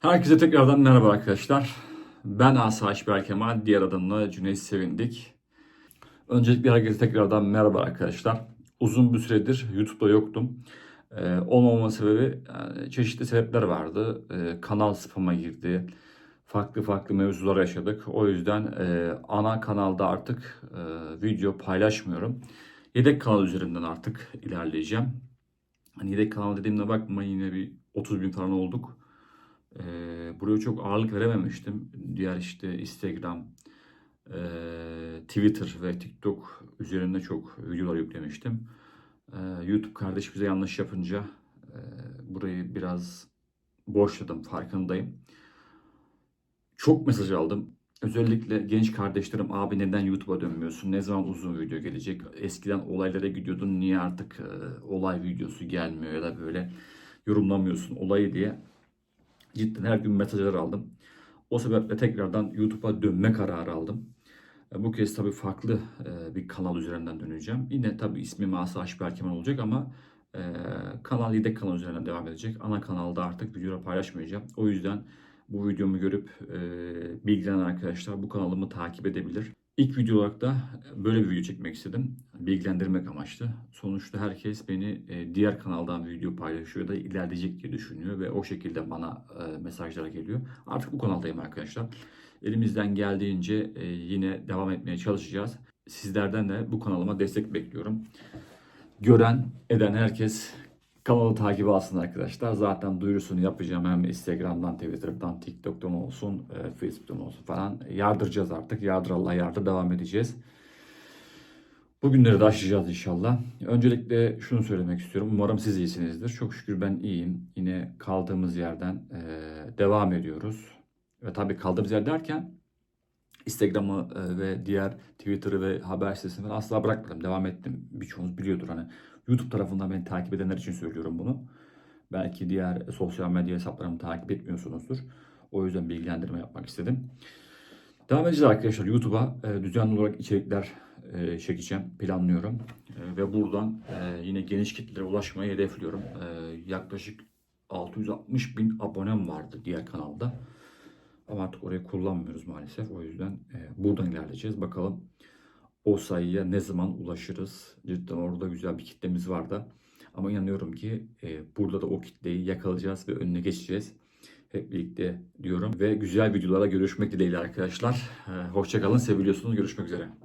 Herkese tekrardan merhaba arkadaşlar. Ben Asayiş Berkemal, diğer adımla Cüneyt Sevindik. Öncelikle herkese tekrardan merhaba arkadaşlar. Uzun bir süredir YouTube'da yoktum. Ee, olmama sebebi yani çeşitli sebepler vardı. Ee, kanal spama girdi. Farklı farklı mevzular yaşadık. O yüzden e, ana kanalda artık e, video paylaşmıyorum. Yedek kanal üzerinden artık ilerleyeceğim. Hani yedek kanal dediğimde bakma yine bir 30 bin falan olduk. Ee, buraya çok ağırlık verememiştim. Diğer işte Instagram, e, Twitter ve TikTok üzerinde çok videolar yüklemiştim. Ee, YouTube kardeş bize yanlış yapınca e, burayı biraz boşladım farkındayım. Çok mesaj aldım. Özellikle genç kardeşlerim abi neden YouTube'a dönmüyorsun? Ne zaman uzun video gelecek? Eskiden olaylara gidiyordun niye artık e, olay videosu gelmiyor ya da böyle yorumlamıyorsun olayı diye cidden her gün mesajlar aldım. O sebeple tekrardan YouTube'a dönme kararı aldım. E, Bu kez tabii farklı e, bir kanal üzerinden döneceğim. Yine tabii ismim Asayiş Berkeman olacak ama e, kanal yedek kanal üzerinden devam edecek. Ana kanalda artık videoları paylaşmayacağım. O yüzden bu videomu görüp bilgilenen arkadaşlar bu kanalımı takip edebilir. İlk video olarak da böyle bir video çekmek istedim. Bilgilendirmek amaçlı. Sonuçta herkes beni e, diğer kanaldan video paylaşıyor da ilerleyecek diye düşünüyor ve o şekilde bana e, mesajlar geliyor. Artık bu kanaldayım arkadaşlar. Elimizden geldiğince e, yine devam etmeye çalışacağız. Sizlerden de bu kanalıma destek bekliyorum. Gören, eden herkes kanalı takip alsın arkadaşlar. Zaten duyurusunu yapacağım hem Instagram'dan, Twitter'dan, TikTok'tan olsun, e, Facebook'tan olsun falan. Yardıracağız artık. Yardır Allah yardır devam edeceğiz. Bugünleri de aşacağız inşallah. Öncelikle şunu söylemek istiyorum. Umarım siz iyisinizdir. Çok şükür ben iyiyim. Yine kaldığımız yerden e, devam ediyoruz. Ve tabii kaldığımız yer derken Instagram'ı e, ve diğer Twitter'ı ve haber sitesini falan asla bırakmadım. Devam ettim. Birçoğunuz biliyordur hani. YouTube tarafından beni takip edenler için söylüyorum bunu. Belki diğer sosyal medya hesaplarımı takip etmiyorsunuzdur. O yüzden bilgilendirme yapmak istedim. Devam edeceğiz arkadaşlar. YouTube'a e, düzenli olarak içerikler e, çekeceğim. Planlıyorum. Ve buradan yine geniş kitlelere ulaşmayı hedefliyorum. Yaklaşık 660 bin abonem vardı diğer kanalda. Ama artık orayı kullanmıyoruz maalesef. O yüzden e, buradan ilerleyeceğiz. Bakalım o sayıya ne zaman ulaşırız. Cidden orada güzel bir kitlemiz var da. Ama inanıyorum ki e, burada da o kitleyi yakalayacağız ve önüne geçeceğiz. Hep birlikte diyorum. Ve güzel videolara görüşmek dileğiyle arkadaşlar. E, Hoşçakalın, seviliyorsunuz. Görüşmek üzere.